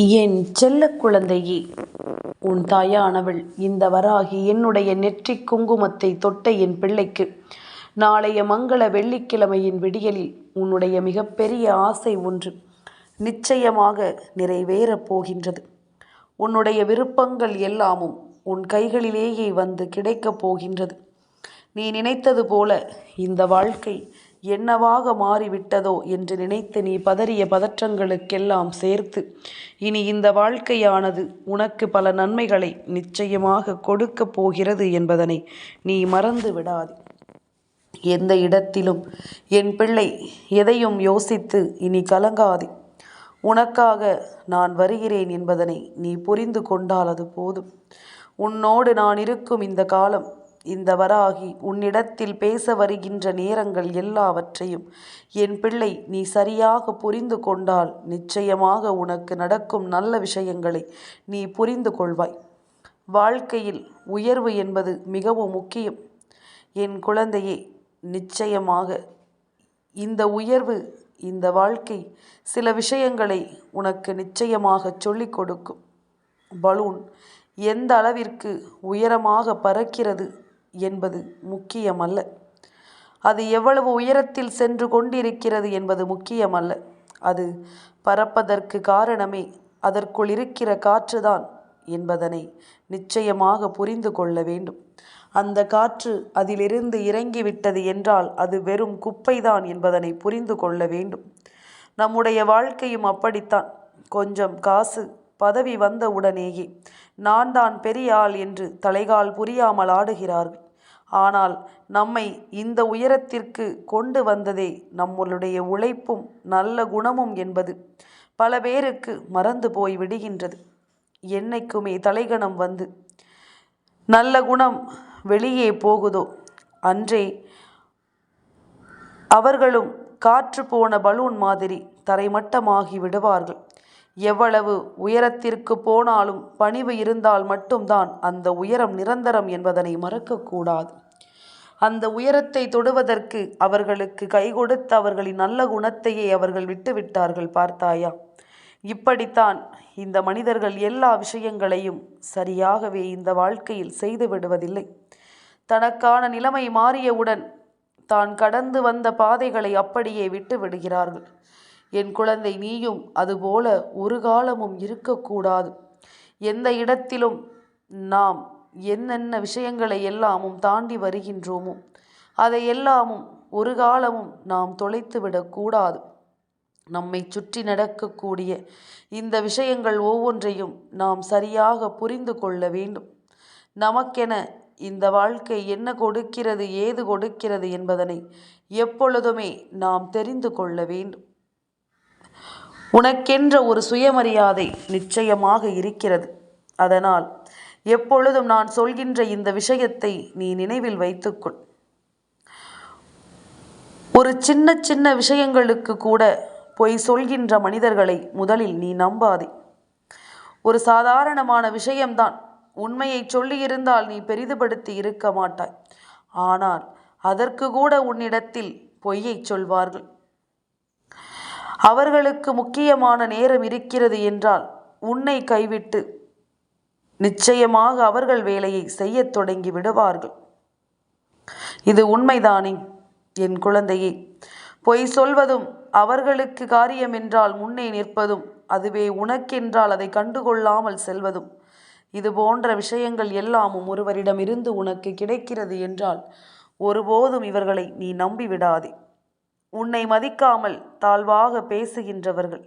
என் செல்ல குழந்தையே உன் தாயானவள் இந்த வராகி என்னுடைய நெற்றி குங்குமத்தை தொட்ட என் பிள்ளைக்கு. நாளைய மங்கள வெள்ளிக்கிழமையின் விடியலில் உன்னுடைய மிகப்பெரிய ஆசை ஒன்று நிச்சயமாக நிறைவேறப் போகின்றது. உன்னுடைய விருப்பங்கள் எல்லாமும் உன் கைகளிலேயே வந்து கிடைக்கப் போகின்றது. நீ நினைத்தது போல இந்த வாழ்க்கை என்னவாக மாறிவிட்டதோ என்று நினைத்து நீ பதறிய பதற்றங்களுக்கெல்லாம் சேர்த்து. இனி இந்த வாழ்க்கையானது உனக்கு பல நன்மைகளை நிச்சயமாக கொடுக்கப் போகிறது என்பதனை நீ மறந்து விடாதே. எந்த இடத்திலும் என் பிள்ளை எதையும் யோசித்து இனி கலங்காதே. உனக்காக நான் வருகிறேன் என்பதனை நீ புரிந்து கொண்டால் அது போதும். உன்னோடு நான் இருக்கும் இந்த காலம் இந்த வராகி உன்னிடத்தில் பேச வருகின்ற நேரங்கள் எல்லாவற்றையும் என் பிள்ளை நீ சரியாக புரிந்து கொண்டால் நிச்சயமாக உனக்கு நடக்கும் நல்ல விஷயங்களை நீ புரிந்து கொள்வாய். வாழ்க்கையில் உயர்வு என்பது மிகவும் முக்கியம். என் குழந்தையே நிச்சயமாக இந்த உயர்வு இந்த வாழ்க்கை சில விஷயங்களை உனக்கு நிச்சயமாக சொல்லிக் கொடுக்கும். பலூன் எந்த அளவிற்கு உயரமாக பறக்கிறது என்பது முக்கியமல்ல. அது எவ்வளவு உயரத்தில் சென்று கொண்டிருக்கிறது என்பது முக்கியமல்ல. அது பறப்பதற்கு காரணமே அதற்குள் இருக்கிற காற்றுதான் என்பதனை நிச்சயமாக புரிந்து கொள்ள வேண்டும். அந்த காற்று அதிலிருந்து இறங்கிவிட்டது என்றால் அது வெறும் குப்பைதான் என்பதனை புரிந்து கொள்ள வேண்டும். நம்முடைய வாழ்க்கையும் அப்படித்தான். கொஞ்சம் காசு பதவி வந்த உடனேயே நான் தான் பெரியாள் என்று தலைகால் புரியாமல் ஆடுகிறார்கள். ஆனால் நம்மை இந்த உயரத்திற்கு கொண்டு வந்ததே நம்மளுடைய உழைப்பும் நல்ல குணமும் என்பது. பல பேருக்கு மறந்து போய் விடுகின்றது. என்னைக்குமே தலைகணம் வந்து நல்ல குணம் வெளியே போகுதோ அன்றே அவர்களும் காற்று போன பலூன் மாதிரி தரைமட்டமாகி விடுவார்கள். எவ்வளவு உயரத்திற்கு போனாலும் பணிவு இருந்தால் மட்டும்தான் அந்த உயரம் நிரந்தரம் என்பதனை மறக்கக்கூடாது. அந்த உயரத்தை தொடுவதற்கு அவர்களுக்கு கை கொடுத்து அவர்களின் நல்ல குணத்தையே அவர்கள் விட்டுவிட்டார்கள் பார்த்தாயா? இப்படித்தான் இந்த மனிதர்கள் எல்லா விஷயங்களையும் சரியாகவே இந்த வாழ்க்கையில் செய்து விடுவதில்லை. தனக்கான நிலைமை மாறியவுடன் தான் கடந்து வந்த பாதைகளை அப்படியே விட்டு விடுகிறார்கள் என் குழந்தை நீயும் அதுபோல ஒரு காலமும் இருக்கக்கூடாது. எந்த இடத்திலும் நாம் என்னென்ன விஷயங்களை எல்லாமும் தாண்டி வருகின்றோமோ அதை எல்லாமும் ஒரு காலமும் நாம் தொலைத்து விடக்கூடாது. நம்மை சுற்றி நடக்கக்கூடிய இந்த விஷயங்கள் ஒவ்வொன்றையும் நாம் சரியாக புரிந்து கொள்ள வேண்டும். நமக்கென இந்த வாழ்க்கை என்ன கொடுக்கிறது ஏது கொடுக்கிறது என்பதனை எப்பொழுதுமே நாம் தெரிந்து கொள்ள வேண்டும். உனக்கென்ற ஒரு சுயமரியாதை நிச்சயமாக இருக்கிறது. அதனால் எப்பொழுதும் நான் சொல்கின்ற இந்த விஷயத்தை நீ நினைவில் வைத்துக்கொள். ஒரு சின்ன சின்ன விஷயங்களுக்கு கூட பொய் சொல்கின்ற மனிதர்களை முதலில் நீ நம்பாதே. ஒரு சாதாரணமான விஷயம்தான். உண்மையை சொல்லியிருந்தால் நீ பெரிதுபடுத்தி இருக்க மாட்டாய். ஆனால் அதற்கு கூட உன்னிடத்தில் பொய்யை சொல்வார்கள். அவர்களுக்கு முக்கியமான நேரம் இருக்கிறது என்றால் உன்னை கைவிட்டு நிச்சயமாக அவர்கள் வேலையை செய்யத் தொடங்கி விடுவார்கள். இது உண்மைதானே? என் குழந்தையே பொய் சொல்வதும் அவர்களுக்கு காரியம் என்றால் முன்னே நிற்பதும் அதுவே உனக்கென்றால் அதை கண்டுகொள்ளாமல் செல்வதும். இது போன்ற விஷயங்கள் எல்லாமும் ஒருவரிடமிருந்து உனக்கு கிடைக்கிறது என்றால் ஒருபோதும் இவர்களை நீ நம்பிவிடாதே. உன்னை மதிக்காமல் தாழ்வாக பேசுகின்றவர்கள்.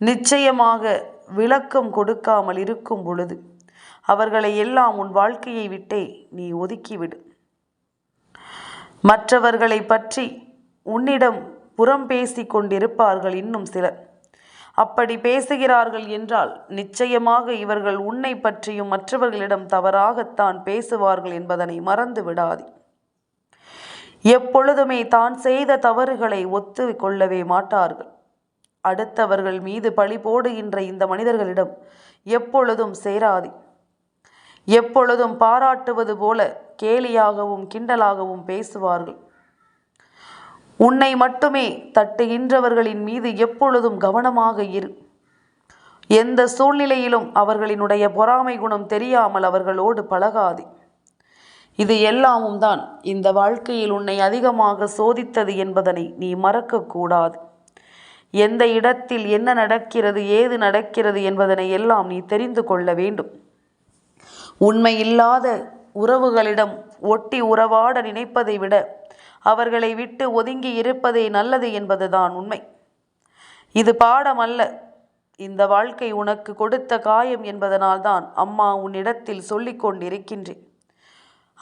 நிச்சயமாக விளக்கம் கொடுக்காமல் இருக்கும் பொழுது அவர்களை எல்லாம் உன் வாழ்க்கையை விட்டே நீ ஒதுக்கிவிடு. மற்றவர்களை பற்றி உன்னிடம் புறம் பேசி கொண்டிருப்பார்கள் இன்னும் சிலர். அப்படி பேசுகிறார்கள் என்றால் நிச்சயமாக இவர்கள் உன்னை பற்றியும் மற்றவர்களிடம் தவறாகத்தான் பேசுவார்கள் என்பதனை மறந்து விடாதே எப்பொழுதுமே தான் செய்த தவறுகளை ஒத்து கொள்ளவே மாட்டார்கள். அடுத்தவர்கள் மீது பழி போடுகின்ற இந்த மனிதர்களிடம் எப்பொழுதும் சேராதே. எப்பொழுதும் பாராட்டுவது போல கேலியாகவும் கிண்டலாகவும் பேசுவார்கள். உன்னை மட்டுமே தட்டுகின்றவர்களின் மீது எப்பொழுதும் கவனமாக இரு. எந்த சூழ்நிலையிலும் அவர்களினுடைய பொறாமை குணம் தெரியாமல் அவர்களோடு பழகாதே. இது எல்லாமும் தான். இந்த வாழ்க்கையில் உன்னை அதிகமாக சோதித்தது என்பதனை நீ மறக்கக்கூடாது. எந்த இடத்தில் என்ன நடக்கிறது ஏது நடக்கிறது என்பதனை எல்லாம் நீ தெரிந்து கொள்ள வேண்டும். உண்மை இல்லாத உறவுகளிடம் ஒட்டி உறவாட நினைப்பதை விட அவர்களை விட்டு ஒதுங்கி இருப்பதே நல்லது என்பதுதான் உண்மை. இது பாடம் அல்ல இந்த வாழ்க்கை உனக்கு கொடுத்த காயம் என்பதனால்தான் அம்மா உன்னிடத்தில் சொல்லிக் கொண்டிருக்கின்றேன்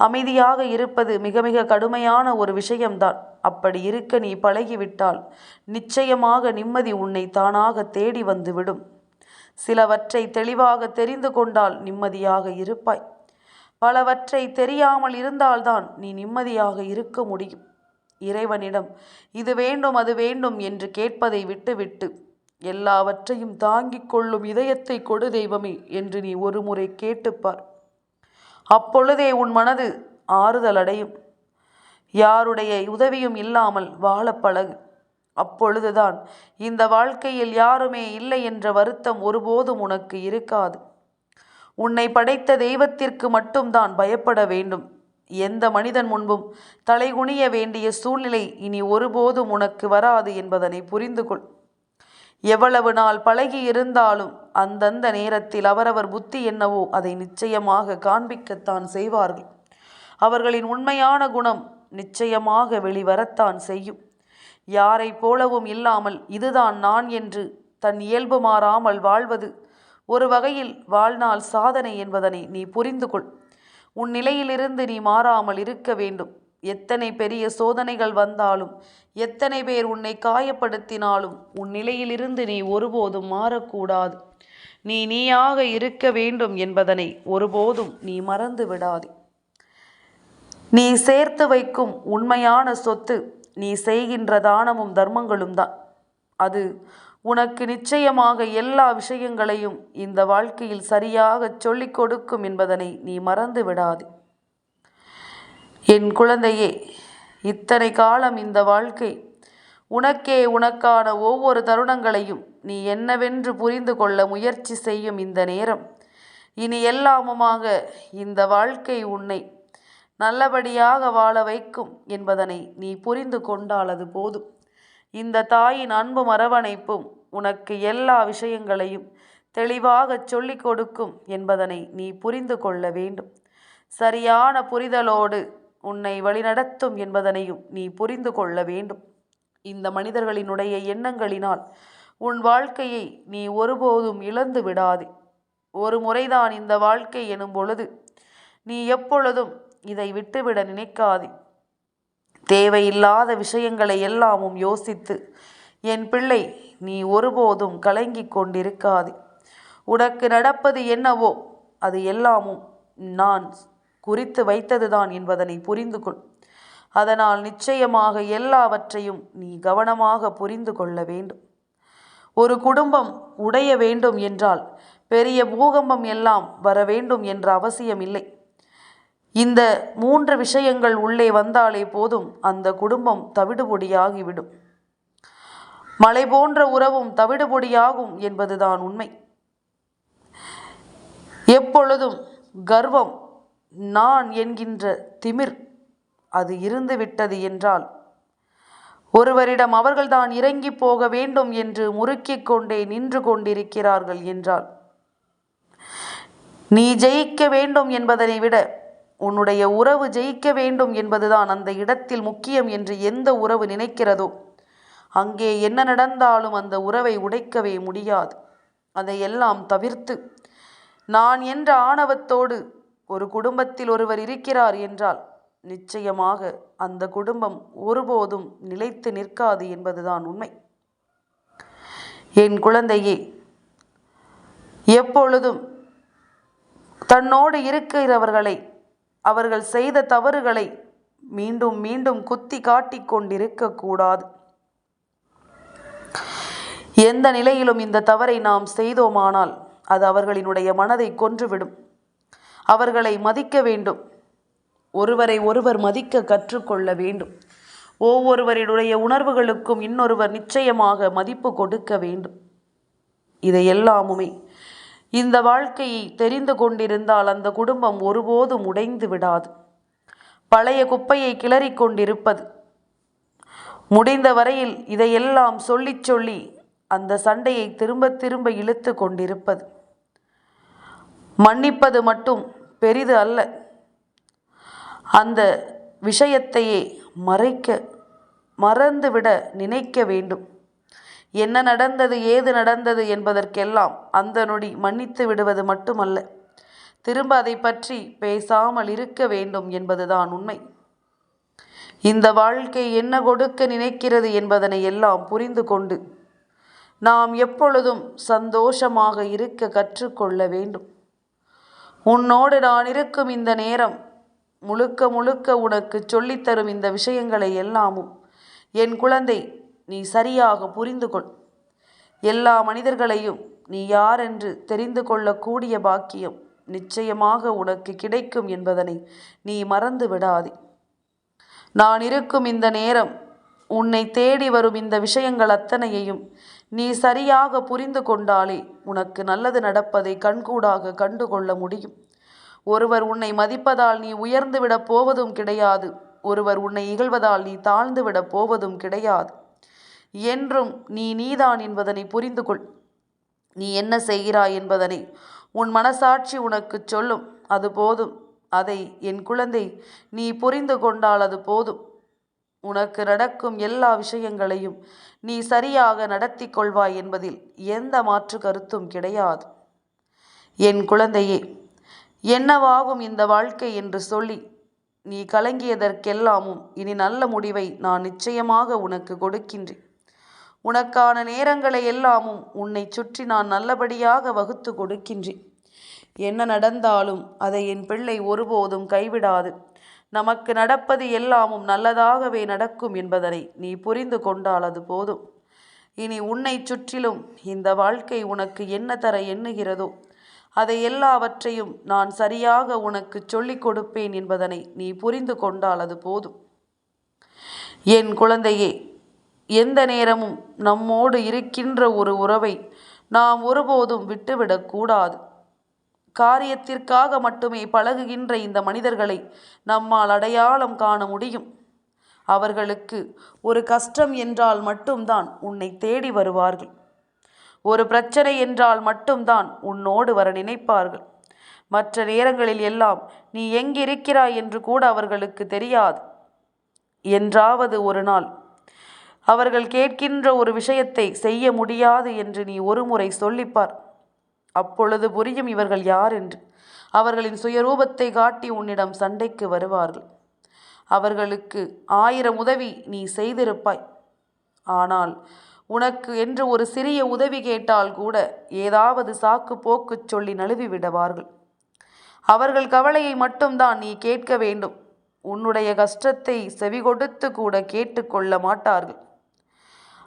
அமைதியாக இருப்பது மிக மிக கடுமையான ஒரு விஷயம்தான். அப்படி இருக்க நீ பழகிவிட்டால் நிச்சயமாக நிம்மதி உன்னை தானாக தேடி வந்துவிடும். சிலவற்றை தெளிவாக தெரிந்து கொண்டால் நிம்மதியாக இருப்பாய். பலவற்றை தெரியாமல் இருந்தால்தான் நீ நிம்மதியாக இருக்க முடியும். இறைவனிடம் இது வேண்டும் அது வேண்டும் என்று கேட்பதை விட்டுவிட்டு எல்லாவற்றையும் தாங்கிக் கொள்ளும் இதயத்தை கொடு தெய்வமே என்று நீ ஒருமுறை கேட்டுப்பார். அப்பொழுதே உன் மனது ஆறுதல் அடையும் யாருடைய உதவியும் இல்லாமல் வாழ பழகு. அப்பொழுதுதான் இந்த வாழ்க்கையில் யாருமே இல்லை என்ற வருத்தம் ஒருபோதும் உனக்கு இருக்காது. உன்னை படைத்த தெய்வத்திற்கு மட்டும்தான் பயப்பட வேண்டும். எந்த மனிதன் முன்பும் தலைகுனிய வேண்டிய சூழ்நிலை இனி ஒருபோதும் உனக்கு வராது என்பதனை புரிந்து கொள் எவ்வளவு நாள் பழகி இருந்தாலும் அந்தந்த நேரத்தில் அவரவர் புத்தி என்னவோ அதை நிச்சயமாக காண்பிக்கத்தான் செய்வார்கள். அவர்களின் உண்மையான குணம் நிச்சயமாக வெளிவரத்தான் செய்யும். யாரை போலவும் இல்லாமல் இதுதான் நான் என்று தன் இயல்பு மாறாமல் வாழ்வது. ஒரு வகையில் வாழ்நாள் சாதனை என்பதனை நீ புரிந்து கொள் உன் நிலையிலிருந்து நீ மாறாமல் இருக்க வேண்டும். எத்தனை பெரிய சோதனைகள் வந்தாலும் எத்தனை பேர் உன்னை காயப்படுத்தினாலும் உன் நிலையிலிருந்து நீ ஒருபோதும் மாறக்கூடாது. நீ நீயாக இருக்க வேண்டும் என்பதனை ஒருபோதும் நீ மறந்து விடாதே. நீ சேர்த்து வைக்கும் உண்மையான சொத்து நீ செய்கின்ற தானமும் தர்மங்களும் தான். அது உனக்கு நிச்சயமாக எல்லா விஷயங்களையும் இந்த வாழ்க்கையில் சரியாக சொல்லிக் கொடுக்கும் என்பதனை நீ மறந்து விடாதே. என் குழந்தையே இத்தனை காலம் இந்த வாழ்க்கை உனக்கே உனக்கான ஒவ்வொரு தருணங்களையும் நீ என்னவென்று புரிந்து கொள்ள முயற்சி செய்யும் இந்த நேரம். இனி எல்லாமுமாக இந்த வாழ்க்கை உன்னை நல்லபடியாக வாழ வைக்கும் என்பதனை நீ புரிந்து கொண்டால் அது போதும். இந்த தாயின் அன்பும் அரவணைப்பும் உனக்கு எல்லா விஷயங்களையும் தெளிவாக சொல்லிக் கொடுக்கும் என்பதனை நீ புரிந்து கொள்ள வேண்டும். சரியான புரிதலோடு உன்னை வழிநடத்தும் என்பதனையும் நீ புரிந்து கொள்ள வேண்டும். இந்த மனிதர்களினுடைய எண்ணங்களினால் உன் வாழ்க்கையை நீ ஒருபோதும் இழந்து விடாதே. ஒரு முறைதான் இந்த வாழ்க்கை எனும் பொழுது நீ எப்பொழுதும் இதை விட்டுவிட நினைக்காதே. தேவையில்லாத விஷயங்களை எல்லாமும் யோசித்து என் பிள்ளை நீ ஒருபோதும் கலங்கிக் கொண்டிருக்காதே. உனக்கு நடப்பது என்னவோ அது எல்லாமும் நான் குறித்து வைத்ததுதான் என்பதனை புரிந்து கொள். அதனால் நிச்சயமாக எல்லாவற்றையும் நீ கவனமாக புரிந்து கொள்ள வேண்டும். ஒரு குடும்பம் உடைய வேண்டும் என்றால் பெரிய பூகம்பம் எல்லாம் வர வேண்டும் என்ற அவசியம் இல்லை இந்த மூன்று விஷயங்கள் உள்ளே வந்தாலே போதும் அந்த குடும்பம் தவிடுபொடியாகிவிடும். மலை போன்ற உறவும் தவிடுபொடியாகும் என்பதுதான் உண்மை. எப்பொழுதும் கர்வம் நான் என்கின்ற திமிர் அது இருந்து விட்டது என்றால் ஒருவரிடம் அவர்கள்தான் இறங்கி போக வேண்டும் என்று முறுக்கிக் கொண்டே நின்று கொண்டிருக்கிறார்கள் என்றால் நீ ஜெயிக்க வேண்டும் என்பதனை விட உன்னுடைய உறவு ஜெயிக்க வேண்டும் என்பதுதான் அந்த இடத்தில் முக்கியம் என்று எந்த உறவு நினைக்கிறதோ அங்கே என்ன நடந்தாலும் அந்த உறவை உடைக்கவே முடியாது. அதையெல்லாம் தவிர்த்து நான் என்ற ஆணவத்தோடு ஒரு குடும்பத்தில் ஒருவர் இருக்கிறார் என்றால் நிச்சயமாக அந்த குடும்பம் ஒருபோதும் நிலைத்து நிற்காது என்பதுதான் உண்மை. என் குழந்தையே எப்பொழுதும் தன்னோடு இருக்கிறவர்களை அவர்கள் செய்த தவறுகளை மீண்டும் மீண்டும் குத்தி காட்டி கொண்டிருக்க கூடாது. எந்த நிலையிலும் இந்த தவறை நாம் செய்தோமானால் அது அவர்களினுடைய மனதை கொன்றுவிடும். அவர்களை மதிக்க வேண்டும். ஒருவரை ஒருவர் மதிக்க கற்றுக்கொள்ள வேண்டும். ஒவ்வொருவரினுடைய உணர்வுகளுக்கும் இன்னொருவர் நிச்சயமாக மதிப்பு கொடுக்க வேண்டும். இதையெல்லாமுமே இந்த வாழ்க்கையை தெரிந்து கொண்டிருந்தால் அந்த குடும்பம் ஒருபோதும் உடைந்து விடாது. பழைய குப்பையை கிளறிக் கொண்டிருப்பது. முடிந்த வரையில் இதையெல்லாம் சொல்லி சொல்லி அந்த சண்டையை திரும்ப திரும்ப இழுத்து கொண்டிருப்பது. மன்னிப்பது மட்டும் பெரிது அல்ல. அந்த விஷயத்தையே மறைக்க மறந்துவிட நினைக்க வேண்டும். என்ன நடந்தது ஏது நடந்தது என்பதற்கெல்லாம் அந்த நொடி மன்னித்து விடுவது மட்டுமல்ல. திரும்ப அதை பற்றி பேசாமல் இருக்க வேண்டும் என்பதுதான் உண்மை. இந்த வாழ்க்கை என்ன கொடுக்க நினைக்கிறது என்பதனை எல்லாம் புரிந்து கொண்டு நாம் எப்பொழுதும் சந்தோஷமாக இருக்க கற்றுக்கொள்ள வேண்டும். உன்னோடு நான் இருக்கும் இந்த நேரம் முழுக்க முழுக்க உனக்கு சொல்லித்தரும் இந்த விஷயங்களை எல்லாமும் என் குழந்தை நீ சரியாக புரிந்து கொள். எல்லா மனிதர்களையும் நீ யார் என்று தெரிந்து கொள்ளக்கூடிய பாக்கியம் நிச்சயமாக உனக்கு கிடைக்கும் என்பதனை நீ மறந்து விடாதே. நான் இருக்கும் இந்த நேரம் உன்னை தேடி வரும் இந்த விஷயங்கள் அத்தனையையும் நீ சரியாக புரிந்து கொண்டாலே உனக்கு நல்லது நடப்பதை கண்கூடாக கண்டு கொள்ள முடியும். ஒருவர் உன்னை மதிப்பதால் நீ உயர்ந்துவிடப் போவதும் கிடையாது. ஒருவர் உன்னை இகழ்வதால் நீ தாழ்ந்துவிடப் போவதும் கிடையாது. என்றும் நீ நீதான் என்பதனை புரிந்து கொள். நீ என்ன செய்கிறாய் என்பதனை உன் மனசாட்சி உனக்கு சொல்லும். அது போதும். அதை என் குழந்தை நீ புரிந்து கொண்டால் அது போதும். உனக்கு நடக்கும் எல்லா விஷயங்களையும் நீ சரியாக நடத்தி கொள்வாய் என்பதில் எந்த மாற்று கருத்தும் கிடையாது. என் குழந்தையே என்னவாகும் இந்த வாழ்க்கை என்று சொல்லி நீ கலங்கியதற்கெல்லாமும் இனி நல்ல முடிவை நான் நிச்சயமாக உனக்கு கொடுக்கின்றேன். உனக்கான நேரங்களை எல்லாமும் உன்னை சுற்றி நான் நல்லபடியாக வகுத்து கொடுக்கின்றேன். என்ன நடந்தாலும் அதை என் பிள்ளை ஒருபோதும் கைவிடாது. நமக்கு நடப்பது எல்லாமும் நல்லதாகவே நடக்கும் என்பதனை நீ புரிந்து கொண்டால் அது போதும். இனி உன்னை சுற்றிலும் இந்த வாழ்க்கை உனக்கு என்ன தர எண்ணுகிறதோ அதை எல்லாவற்றையும் நான் சரியாக உனக்கு சொல்லிக் கொடுப்பேன் என்பதனை நீ புரிந்து கொண்டால் அது போதும். என் குழந்தையே எந்த நேரமும் நம்மோடு இருக்கின்ற ஒரு உறவை நாம் ஒருபோதும் விட்டுவிடக்கூடாது காரியத்திற்காக மட்டுமே பழகுகின்ற இந்த மனிதர்களை நம்மால் அடையாளம் காண முடியும். அவர்களுக்கு ஒரு கஷ்டம் என்றால் மட்டும்தான் உன்னை தேடி வருவார்கள். ஒரு பிரச்சனை என்றால் மட்டும்தான் உன்னோடு வர நினைப்பார்கள். மற்ற நேரங்களில் எல்லாம் நீ எங்கிருக்கிறாய் என்று கூட அவர்களுக்கு தெரியாது. என்றாவது ஒரு நாள் அவர்கள் கேட்கின்ற ஒரு விஷயத்தை செய்ய முடியாது என்று நீ ஒருமுறை சொல்லிப்பார். அப்பொழுது புரியும் இவர்கள் யார் என்று. அவர்களின் சுயரூபத்தை காட்டி உன்னிடம் சண்டைக்கு வருவார்கள். அவர்களுக்கு ஆயிரம் உதவி நீ செய்திருப்பாய். ஆனால் உனக்கு என்று ஒரு சிறிய உதவி கேட்டால் கூட ஏதாவது சாக்கு போக்கு சொல்லி நழுவி விடுவார்கள் அவர்கள் கவலையை மட்டும்தான் நீ கேட்க வேண்டும். உன்னுடைய கஷ்டத்தை செவிகொடுத்து கூட கேட்டுக்கொள்ள மாட்டார்கள்.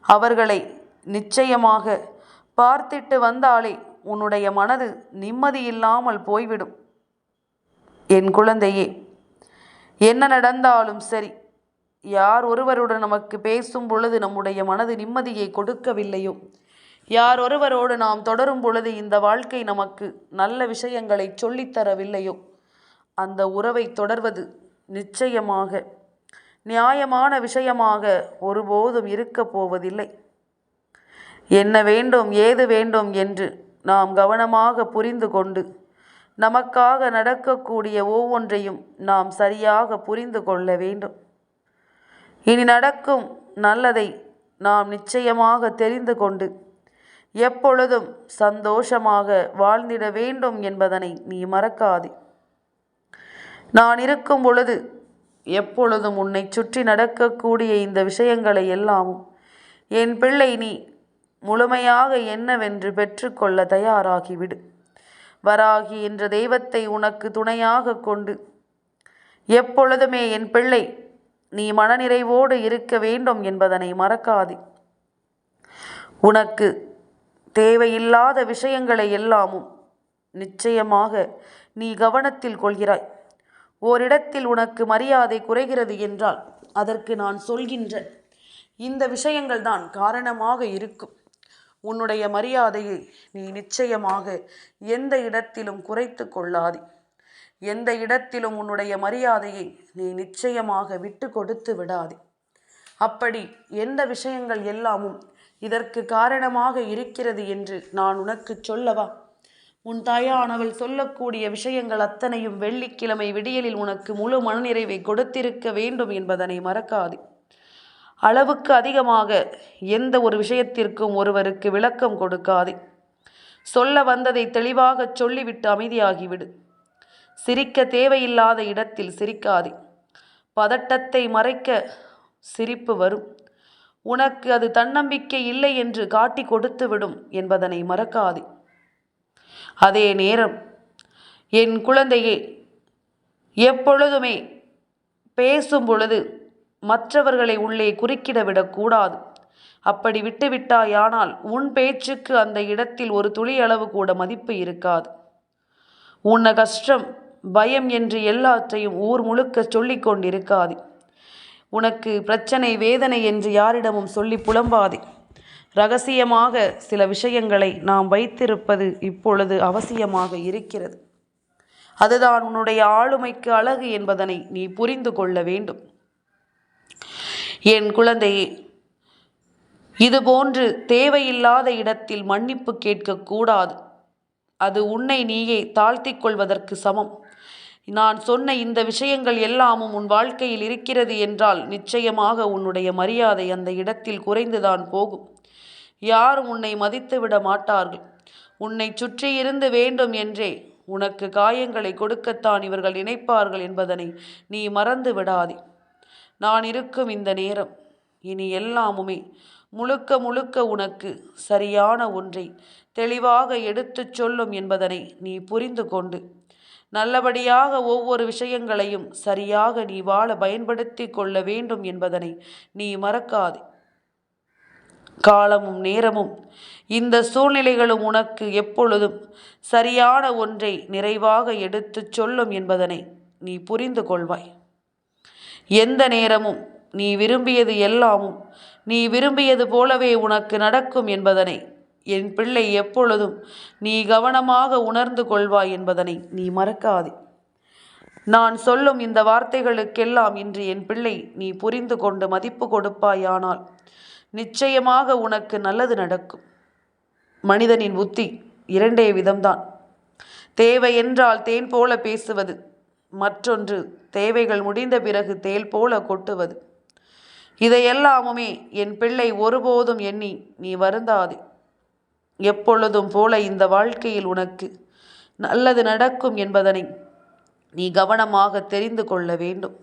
அவர்களை நிச்சயமாக பார்த்திட்டு வந்தாலே உன்னுடைய மனது நிம்மதியில்லாமல் போய்விடும். என் குழந்தையே என்ன நடந்தாலும் சரி யார் ஒருவருடன் நமக்கு பேசும் பொழுது நம்முடைய மனது நிம்மதியை கொடுக்கவில்லையோ? யார் ஒருவரோடு நாம் தொடரும் பொழுது இந்த வாழ்க்கை நமக்கு நல்ல விஷயங்களை சொல்லித்தரவில்லையோ? அந்த உறவை தொடர்வது நிச்சயமாக நியாயமான விஷயமாக ஒருபோதும் இருக்கப் போவதில்லை. என்ன வேண்டும் ஏது வேண்டும் என்று நாம் கவனமாக புரிந்து கொண்டு நமக்காக நடக்கக்கூடிய ஒவ்வொன்றையும் நாம் சரியாக புரிந்து கொள்ள வேண்டும். இனி நடக்கும் நல்லதை நாம் நிச்சயமாக தெரிந்து கொண்டு எப்பொழுதும் சந்தோஷமாக வாழ்ந்திட வேண்டும் என்பதனை நீ மறக்காதே. நான் இருக்கும் பொழுது எப்பொழுதும் உன்னை சுற்றி நடக்கக்கூடிய இந்த விஷயங்களை எல்லாமும் என் பிள்ளை நீ முழுமையாக என்னவென்று பெற்றுக்கொள்ள தயாராகிவிடு. வராகி என்ற தெய்வத்தை உனக்கு துணையாக கொண்டு. எப்பொழுதுமே என் பிள்ளை நீ மனநிறைவோடு இருக்க வேண்டும் என்பதனை மறக்காதே. உனக்கு தேவையில்லாத விஷயங்களை எல்லாமும் நிச்சயமாக நீ கவனத்தில் கொள்கிறாய். ஓரிடத்தில் உனக்கு மரியாதை குறைகிறது என்றால் அதற்கு நான் சொல்கின்ற இந்த விஷயங்கள் தான் காரணமாக இருக்கும். உன்னுடைய மரியாதையை நீ நிச்சயமாக எந்த இடத்திலும் குறைத்து கொள்ளாதே. எந்த இடத்திலும் உன்னுடைய மரியாதையை நீ நிச்சயமாக விட்டு கொடுத்து விடாதே. அப்படி எந்த விஷயங்கள் எல்லாமும் இதற்கு காரணமாக இருக்கிறது என்று நான் உனக்கு சொல்லவா? உன் தாயானவள் சொல்லக்கூடிய விஷயங்கள் அத்தனையும் வெள்ளிக்கிழமை விடியலில் உனக்கு முழு மனநிறைவை கொடுத்திருக்க வேண்டும் என்பதனை மறக்காதே. அளவுக்கு அதிகமாக எந்த ஒரு விஷயத்திற்கும் ஒருவருக்கு விளக்கம் கொடுக்காதே. சொல்ல வந்ததை தெளிவாக சொல்லிவிட்டு அமைதியாகிவிடு. சிரிக்க தேவையில்லாத இடத்தில் சிரிக்காதே. பதட்டத்தை மறைக்க சிரிப்பு வரும். உனக்கு அது தன்னம்பிக்கை இல்லை என்று காட்டி கொடுத்துவிடும் என்பதனை மறக்காதே. அதே நேரம் என் குழந்தையே எப்பொழுதுமே பேசும் பொழுது மற்றவர்களை உள்ளே குறுக்கிட விடக்கூடாது அப்படி விட்டுவிட்டாயானால் உன் பேச்சுக்கு அந்த இடத்தில் ஒரு துளி அளவு கூட மதிப்பு இருக்காது. உன்ன கஷ்டம் பயம் என்று எல்லாற்றையும் ஊர் முழுக்க சொல்லிக் கொண்டிருக்காது. உனக்கு பிரச்சனை வேதனை என்று யாரிடமும் சொல்லி புலம்பாதே. ரகசியமாக சில விஷயங்களை நாம் வைத்திருப்பது இப்பொழுது அவசியமாக இருக்கிறது. அதுதான் உன்னுடைய ஆளுமைக்கு அழகு என்பதனை நீ புரிந்து கொள்ள வேண்டும். என் குழந்தையே இதுபோன்று தேவையில்லாத இடத்தில் மன்னிப்பு கேட்கக்கூடாது அது உன்னை நீயே தாழ்த்திக் கொள்வதற்கு சமம். நான் சொன்ன இந்த விஷயங்கள் எல்லாமும் உன் வாழ்க்கையில் இருக்கிறது என்றால் நிச்சயமாக உன்னுடைய மரியாதை அந்த இடத்தில் குறைந்துதான் போகும். யாரும் உன்னை மதித்து விட மாட்டார்கள். உன்னை சுற்றியிருந்து வேண்டும் என்றே உனக்கு காயங்களை கொடுக்கத்தான் இவர்கள் நினைப்பார்கள் என்பதனை நீ மறந்து விடாதே. நான் இருக்கும் இந்த நேரம் இனி எல்லாமுமே முழுக்க முழுக்க உனக்கு சரியான ஒன்றை தெளிவாக எடுத்துச் சொல்லும் என்பதனை நீ புரிந்து கொண்டு நல்லபடியாக ஒவ்வொரு விஷயங்களையும் சரியாக நீ வாழ பயன்படுத்தி கொள்ள வேண்டும் என்பதனை நீ மறக்காதே. காலமும் நேரமும் இந்த சூழ்நிலைகளும் உனக்கு எப்பொழுதும் சரியான ஒன்றை நிறைவாக எடுத்துச் சொல்லும் என்பதனை நீ புரிந்து கொள்வாய். எந்த நேரமும் நீ விரும்பியது எல்லாமும் நீ விரும்பியது போலவே உனக்கு நடக்கும் என்பதனை என் பிள்ளை எப்பொழுதும் நீ கவனமாக உணர்ந்து கொள்வாய் என்பதனை நீ மறக்காதே. நான் சொல்லும் இந்த வார்த்தைகளுக்கெல்லாம் இன்று என் பிள்ளை நீ புரிந்து கொண்டு மதிப்பு கொடுப்பாயானால் நிச்சயமாக உனக்கு நல்லது நடக்கும். மனிதனின் புத்தி இரண்டே விதம்தான். தேவை என்றால் தேன் போல பேசுவது மற்றொன்று தேவைகள் முடிந்த பிறகு தேல் போல கொட்டுவது. இதையெல்லாமுமே என் பிள்ளை ஒருபோதும் எண்ணி நீ வருந்தாதே. எப்பொழுதும் போல இந்த வாழ்க்கையில் உனக்கு நல்லது நடக்கும் என்பதனை நீ கவனமாக தெரிந்து கொள்ள வேண்டும்.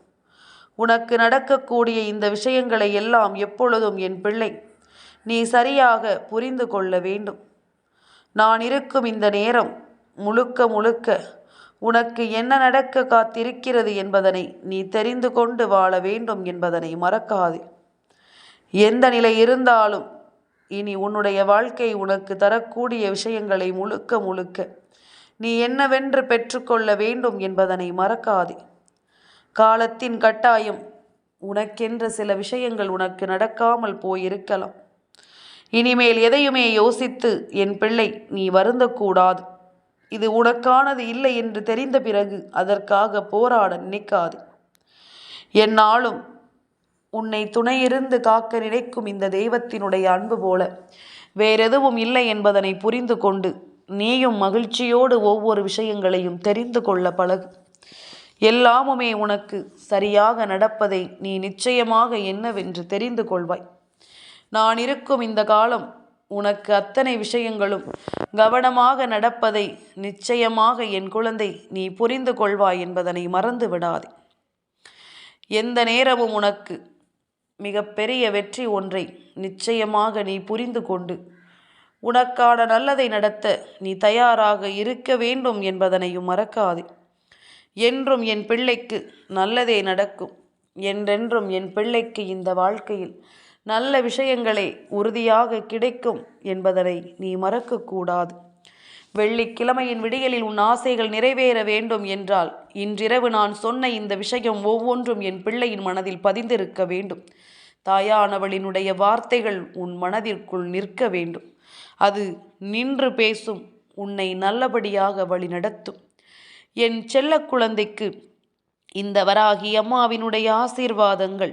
உனக்கு நடக்கக்கூடிய இந்த விஷயங்களை எல்லாம் எப்பொழுதும் என் பிள்ளை நீ சரியாக புரிந்து கொள்ள வேண்டும். நான் இருக்கும் இந்த நேரம் முழுக்க முழுக்க உனக்கு என்ன நடக்க காத்திருக்கிறது என்பதனை நீ தெரிந்து கொண்டு வாழ வேண்டும் என்பதனை மறக்காதே. எந்த நிலை இருந்தாலும் இனி உன்னுடைய வாழ்க்கை உனக்கு தரக்கூடிய விஷயங்களை முழுக்க முழுக்க நீ என்னவென்று பெற்றுக்கொள்ள வேண்டும் என்பதனை மறக்காதே. காலத்தின் கட்டாயம் உனக்கென்ற சில விஷயங்கள் உனக்கு நடக்காமல் போயிருக்கலாம். இனிமேல் எதையுமே யோசித்து என் பிள்ளை நீ வருந்தக்கூடாது. இது உனக்கானது இல்லை என்று தெரிந்த பிறகு அதற்காக போராட நினைக்காது. என்னாலும் உன்னை துணையிருந்து காக்க நினைக்கும் இந்த தெய்வத்தினுடைய அன்பு போல வேறெதுவும் இல்லை என்பதனை புரிந்து கொண்டு நீயும் மகிழ்ச்சியோடு ஒவ்வொரு விஷயங்களையும் தெரிந்து கொள்ள பழகு. எல்லாமுமே உனக்கு சரியாக நடப்பதை நீ நிச்சயமாக என்னவென்று தெரிந்து கொள்வாய். நான் இருக்கும் இந்த காலம் உனக்கு அத்தனை விஷயங்களும் கவனமாக நடப்பதை நிச்சயமாக என் குழந்தை நீ புரிந்து கொள்வாய் என்பதனை மறந்து விடாதே. எந்த நேரமும் உனக்கு மிகப்பெரிய வெற்றி ஒன்றை நிச்சயமாக நீ புரிந்து கொண்டு உனக்கான நல்லதை நடத்த நீ தயாராக இருக்க வேண்டும் என்பதனையும் மறக்காதே. என்றும் என் பிள்ளைக்கு நல்லதே நடக்கும். என்றென்றும் என் பிள்ளைக்கு இந்த வாழ்க்கையில் நல்ல விஷயங்களே உறுதியாக கிடைக்கும் என்பதனை நீ மறக்கக்கூடாது. வெள்ளிக்கிழமையின் விடியலில் உன் ஆசைகள் நிறைவேற வேண்டும் என்றால் இன்றிரவு நான் சொன்ன இந்த விஷயம் ஒவ்வொன்றும் என் பிள்ளையின் மனதில் பதிந்திருக்க வேண்டும். தாயானவளினுடைய வார்த்தைகள் உன் மனதிற்குள் நிற்க வேண்டும். அது நின்று பேசும் உன்னை நல்லபடியாக வழிநடத்தும் என் செல்ல குழந்தைக்கு இந்த வராகி அம்மாவினுடைய ஆசீர்வாதங்கள்